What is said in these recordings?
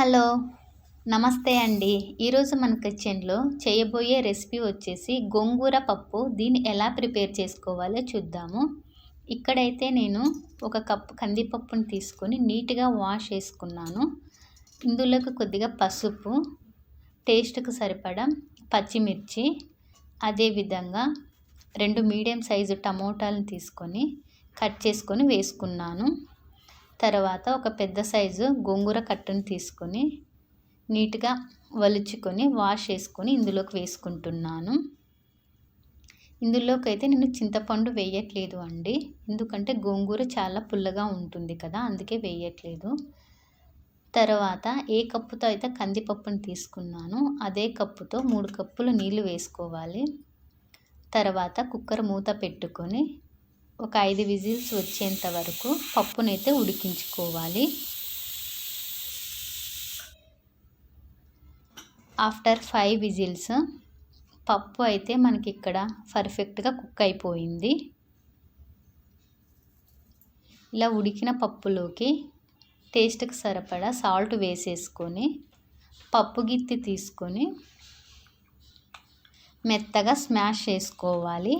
Hello నమస్తే అండి. ఈరోజు మన కిచెన్లో చేయబోయే రెసిపీ వచ్చేసి గోంగూర పప్పు. దీన్ని ఎలా ప్రిపేర్ చేసుకోవాలో చూద్దాము. ఇక్కడైతే నేను ఒక కప్పు కందిపప్పుని తీసుకొని నీట్గా వాష్ చేసుకున్నాను. ఇందులోకి కొద్దిగా పసుపు టేస్ట్కు సరిపడా పచ్చిమిర్చి అదేవిధంగా రెండు మీడియం సైజు టమోటాలను తీసుకొని కట్ చేసుకొని వేసుకున్నాను. తర్వాత ఒక పెద్ద సైజు గోంగూర కట్టును తీసుకొని నీట్గా వలుచుకొని వాష్ చేసుకొని ఇందులోకి వేసుకుంటున్నాను. ఇందులోకి అయితే నేను చింతపండు వేయట్లేదు అండి. ఎందుకంటే గోంగూర చాలా పుల్లగా ఉంటుంది కదా అందుకే వేయట్లేదు. తర్వాత ఏ కప్పుతో అయితే కందిపప్పును తీసుకున్నాను అదే కప్పుతో మూడు కప్పులు నీళ్ళు వేసుకోవాలి. తర్వాత కుక్కర్ మూత పెట్టుకొని ఒక ఐదు విజిల్స్ వచ్చేంత వరకు పప్పునైతే ఉడికించుకోవాలి. ఆఫ్టర్ ఫైవ్ విజిల్స్ పప్పు అయితే మనకి ఇక్కడ పర్ఫెక్ట్గా కుక్ అయిపోయింది. ఇలా ఉడికిన పప్పులోకి టేస్ట్కి సరిపడా సాల్ట్ వేసేసుకొని పప్పు గిత్తి తీసుకొని మెత్తగా స్మాష్ చేసుకోవాలి.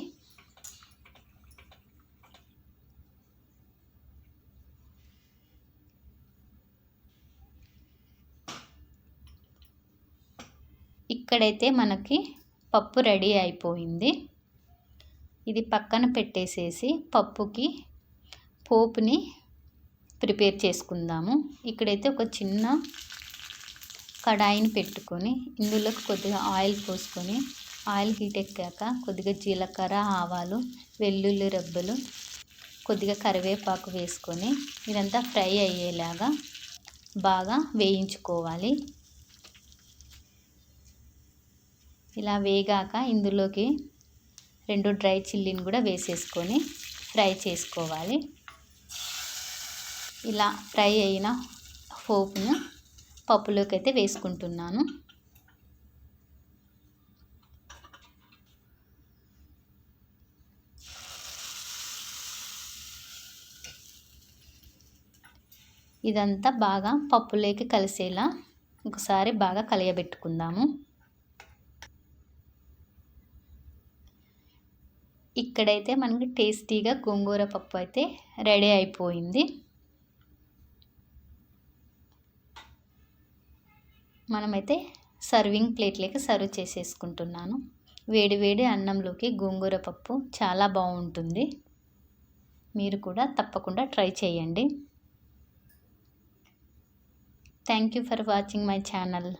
ఇక్కడైతే మనకి పప్పు రెడీ అయిపోయింది. ఇది పక్కన పెట్టేసేసి పప్పుకి పోపుని ప్రిపేర్ చేసుకుందాము. ఇక్కడైతే ఒక చిన్న కడాయిని పెట్టుకొని ఇందులోకి కొద్దిగా ఆయిల్ పోసుకొని ఆయిల్ హీట్ ఎక్కాక కొద్దిగా జీలకర్ర ఆవాలు వెల్లుల్లి రబ్బలు కొద్దిగా కరివేపాకు వేసుకొని ఇదంతా ఫ్రై అయ్యేలాగా బాగా వేయించుకోవాలి. ఇలా వేగాక ఇందులోకి రెండు డ్రై చిల్లీని కూడా వేసేసుకొని ఫ్రై చేసుకోవాలి. ఇలా ఫ్రై అయిన పోపును పప్పులోకి అయితే వేసుకుంటున్నాను. ఇదంతా బాగా పప్పులోకి కలిసేలా ఒకసారి బాగా కలియబెట్టుకుందాము. ఇక్కడైతే మనకి టేస్టీగా గోంగూర పప్పు అయితే రెడీ అయిపోయింది. మనమైతే సర్వింగ్ ప్లేట్లోకి సర్వ్ చేసేసుకుంటున్నాను. వేడి వేడి అన్నంలోకి గోంగూర పప్పు చాలా బాగుంటుంది. మీరు కూడా తప్పకుండా ట్రై చేయండి. Thank you for watching my channel.